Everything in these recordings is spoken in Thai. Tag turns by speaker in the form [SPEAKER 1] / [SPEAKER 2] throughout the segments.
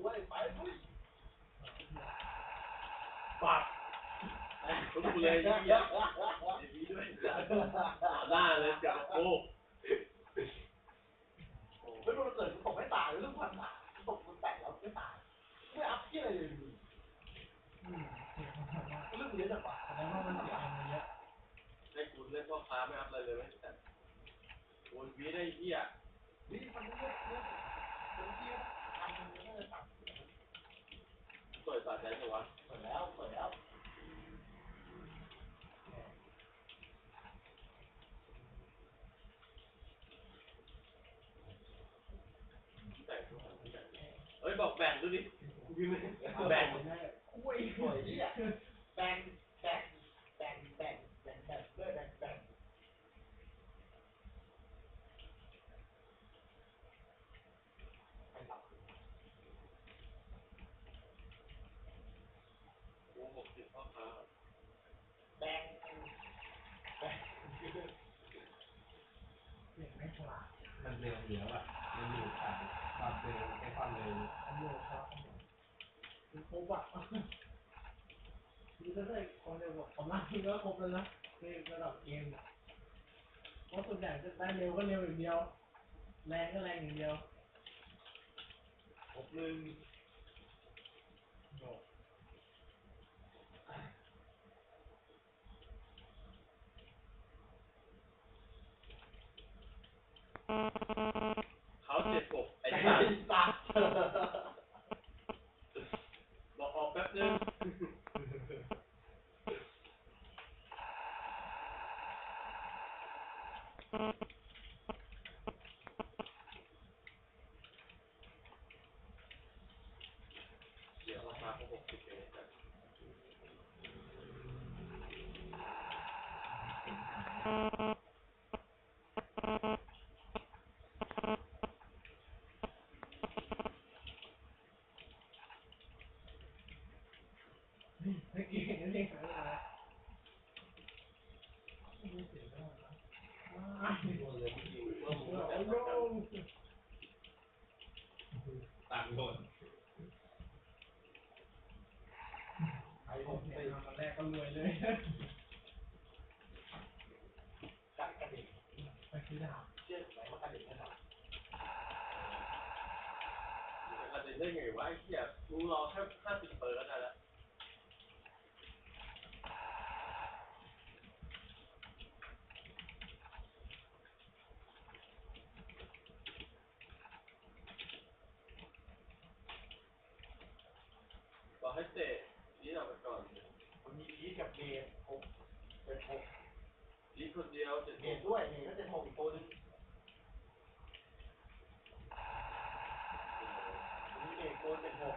[SPEAKER 1] ด้วยไปด้วย
[SPEAKER 2] ปากทุกเลยเยมดีด้วยหน้าเลยจับโอ้
[SPEAKER 1] แล้วมันเกิดตกไม่ตายเรื่องพันหนาตกมันแตกแล้วไม่ตายไม่อัพที่อะไรเลย
[SPEAKER 3] เสียงมันมาก
[SPEAKER 1] เรื่องเยอะจังวะ
[SPEAKER 3] แสดงว่ามันเสียงมันเยอะ
[SPEAKER 2] ให้คุณเล่นพ่อค้าไม่อัพอะไรเลยไหมแต่โอ้ยวีได้เหี้ย
[SPEAKER 1] นี่มันเยอะเยอะเรื่องที่ทำมันเยอะตัด
[SPEAKER 2] สวยสะใจจังวะ
[SPEAKER 1] เปิดแล้วเปิดแล้ว
[SPEAKER 2] แต่งเอ้ยบอกแบ่งดูดิพี่ไม่แบ่ง
[SPEAKER 1] คุยสวยเนี่ยแบ่งแบ่งแบ่งแบ่งแบ่งแบ่งด้วยแบ่งแบ่ง
[SPEAKER 2] โอ้หกสิบพ่อค้า
[SPEAKER 1] แบงแบ่ง
[SPEAKER 3] เสียงไม่ฉลาด
[SPEAKER 4] มันเร็วอยู่แล้วอะมันอยู่กับความเร็วแค่ความเร็ว
[SPEAKER 3] อันโยกครับคือครบอะคือถ้าได้ความเร็วแบบของล่างก็ครบแล้วนะในระดับเกมอะเพราะส่วนใหญ่จะได้เร็วก็เร็วอย่างเดียว แรงก็แรงอย่างเดียว
[SPEAKER 2] หกหนึ่ง
[SPEAKER 3] โยก
[SPEAKER 2] เขาเจ็ดหกไอ้
[SPEAKER 1] ไอ้
[SPEAKER 2] สัตว์
[SPEAKER 1] สัตว์
[SPEAKER 2] บอกออกแป๊บนึงเดี๋ยวราคาเขาหกสิบเองนะ
[SPEAKER 3] นี่เมื่อกี้เห็นเรียกอะไรนะไม่เสียงแล้วนะว้าย
[SPEAKER 2] ตัวเลยจริงๆเมื่อมึง
[SPEAKER 3] โอ้
[SPEAKER 2] แต่
[SPEAKER 3] โห
[SPEAKER 4] ต่างคน
[SPEAKER 1] ไอ้
[SPEAKER 3] ผ
[SPEAKER 1] ผม ม
[SPEAKER 3] เห็น
[SPEAKER 1] ไป
[SPEAKER 3] มาวันแร ก็รวยเลย
[SPEAKER 1] กัดกระดิ่ง
[SPEAKER 3] ไปซื้อดาบ
[SPEAKER 1] เชื่อไหมว่ากระดิ่งนั่นแหละ
[SPEAKER 2] อาจจะได้ไงวะไอ้เหี้ยมึงรอแค่ห้าสิบเปอร์ก็ได้แล้วบอกให้เตะนี่เราไปก่อน
[SPEAKER 1] มันมี พีกับเมย์หกเป็นหก
[SPEAKER 2] นี่คนเดียวเจ็ด
[SPEAKER 1] เม
[SPEAKER 2] หก
[SPEAKER 1] ด้วยเมย์ก็จะหกอีกตัวหนึงมีเมย์ตัวเป็นหก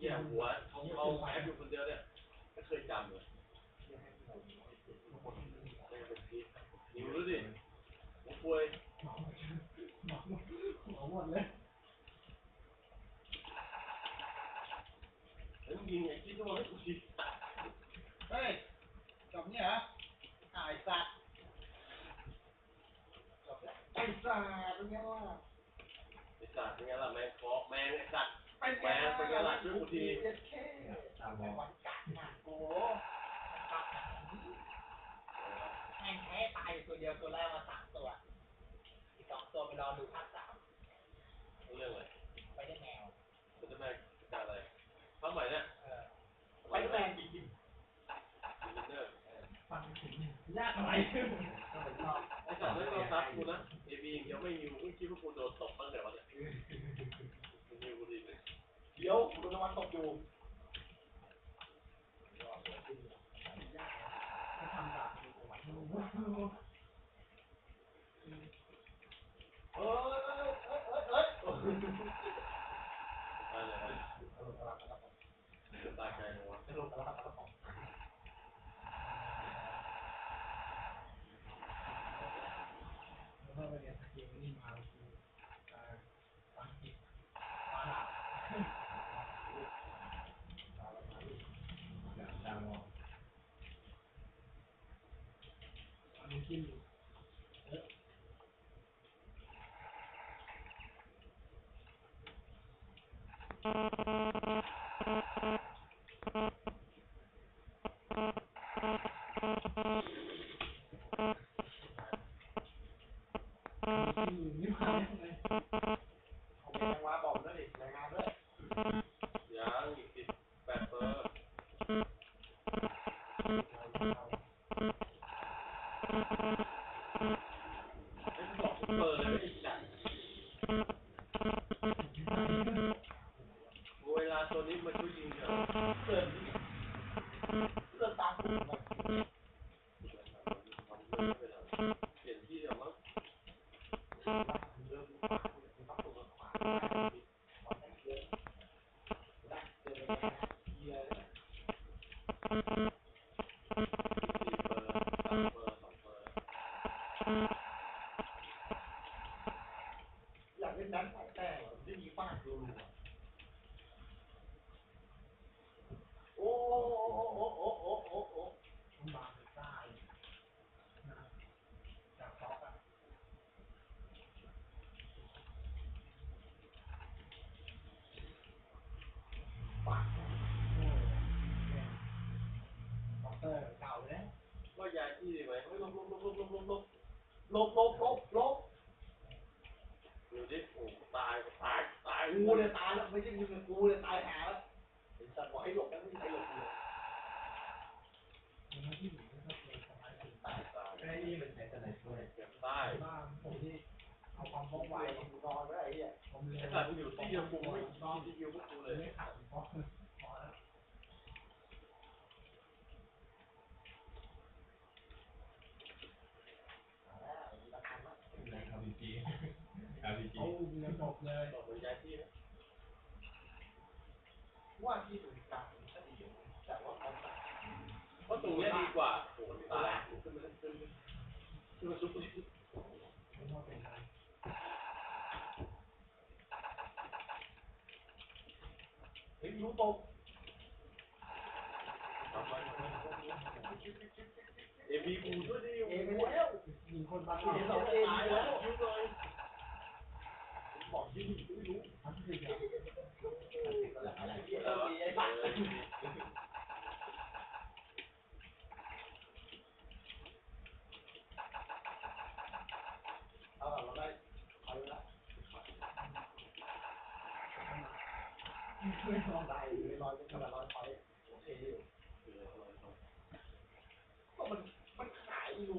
[SPEAKER 2] เหี้ยหัวเขาเขาแอบอยู่คนเดียวเนี่ยไม่เคยจำเลยนพีหิวแล้วดิผมป่วย
[SPEAKER 3] หมอหมอหมอหมดเลย
[SPEAKER 2] แล้วยิงไอ้ที่ตัวให้กูชิ
[SPEAKER 1] เฮ้ยจับเนี่ยเหรอหายสัตว์จับแล้วไอ้สัตว์เป็นไงวะ
[SPEAKER 2] ไอ้สัตว์เป็นไงล่ะแมงคอกแมงไอ้สัตว์
[SPEAKER 1] ป็นไง
[SPEAKER 2] แมงเป็นไงล่ะช่วยกูที
[SPEAKER 1] เจ็ดเคทำไมวันกัดหนักโอ้กัดหแม่งแพ้ตายอยู่ตัวเดียวตัวแรกมาสามตัว อีกสองตัวไปรอดูภาคสาม
[SPEAKER 2] เรื่องอะไร
[SPEAKER 1] ไปได้แนว
[SPEAKER 2] มันจะแม่การอะไรภาคใหม่เนี่ย
[SPEAKER 1] ไปได้แนวจริง
[SPEAKER 2] อินเนอร์
[SPEAKER 3] ฟังถึงยากอะไร
[SPEAKER 1] ก็เป็นชอบ
[SPEAKER 2] ไอ้สัตว์ไม่ต้องซับกูนะเอบียังไม่มีกูคิดว่ากูโดนตบบ้งแต่วันเนี่ยมึงมีกูดีเลย
[SPEAKER 1] เดี๋ยวคุณนวัดตกอยู่
[SPEAKER 3] จะทำแบบ
[SPEAKER 1] เอ้ยเอ้ยเอ้ยเอ้ยเอ้ย
[SPEAKER 2] อะไรนะ
[SPEAKER 1] สรุปกำลังกำลัง
[SPEAKER 2] ตายใจนะวะ
[SPEAKER 1] สรุปกำลังกำลัง
[SPEAKER 3] แล้วก็ไปเรียนสกิลนี่มาคือฟังผิดมาหลับ
[SPEAKER 4] แบบดังออก
[SPEAKER 3] อันนี้กินอยู่เออ ที่อยู่นี่มาได้ไง
[SPEAKER 1] ผมยังว่าบอกด้วยดิรายงานด้วย
[SPEAKER 2] ยังอีกสิบแปดเปอร์ไอ้บอกเปอร์เลยไม่ได้จัดเวลาตัวนี้มันช่วยยิงเยอะ
[SPEAKER 1] เกินเกินตามคุณมัน
[SPEAKER 2] เปลี่ยนที่เดี๋ยวมั้ง
[SPEAKER 1] เริ่มปากคุณต้องตัวขวาความแข็งเยอะและเจอเลยนะเยอะเลย
[SPEAKER 2] สี่เปอร์สามเปอร์สองเปอร์
[SPEAKER 1] อยากเล่นแดนสายแต่ที่มีฟาดดูโอ้โอ้โอ้โอ้โอ้โอ้โอ้
[SPEAKER 3] มันบางใต้น กูเลย
[SPEAKER 2] ตาย
[SPEAKER 1] แล้วไม่ใช่มึงกูเลยตายหาแล้วไอ้สัตว์บอกให้หลบแล้วไม่มีใครหลบเลย
[SPEAKER 3] มันไม่ที่หนีก็เป็นสมัยถึง
[SPEAKER 2] ตายตาย
[SPEAKER 4] ไอ้นี่มันใช้อะไรช่วย
[SPEAKER 2] เก็บใต้
[SPEAKER 3] บ้านผมที่เอาความว่องไว
[SPEAKER 1] กูนอนแล้วไอ้เหี้ย
[SPEAKER 3] ผมเลย
[SPEAKER 2] ไอ้สัตว์มึงอยู่ที่เดียวกูไม่ที่เดียวพวกกูเลย
[SPEAKER 3] ไม่ขาดเพราะพอแล้ว
[SPEAKER 1] ราคามาก
[SPEAKER 4] ในอาร์พีจีอาร์พีจี
[SPEAKER 3] เขาเรียนจบเลย
[SPEAKER 2] บอกมึงย้ายที่นะ
[SPEAKER 1] ว่าที่ตรงกลางก็ดีแต่ว่าเขาตัด
[SPEAKER 2] เพราะตรงเนี้ยดีกว่าโอ้ตายขึ้นมาขึ้นมาขึ้นมาซุป
[SPEAKER 3] ไม่ต้องเป็นอะไร
[SPEAKER 1] เฮ้ยรู้ตก
[SPEAKER 2] ทำไมเอบีกูด้วยดิ
[SPEAKER 1] เอไปแล้ว
[SPEAKER 3] ยิงคนบาง
[SPEAKER 1] เห็นเราเอไปแล้วบอกที่นี่ไม่รู้
[SPEAKER 3] ทำสิ่งอย่าง
[SPEAKER 1] อะไรอะไรที่
[SPEAKER 2] แล้
[SPEAKER 1] เรา
[SPEAKER 2] ว
[SPEAKER 1] ดีไอ้บ้าเอาเราได้เอาละ
[SPEAKER 3] ไม่ลอง
[SPEAKER 1] ได้ไม่ร้อยไม่เท่าไหร่ร้อยไปโอเคอยู่ก็มันมันขายอีรู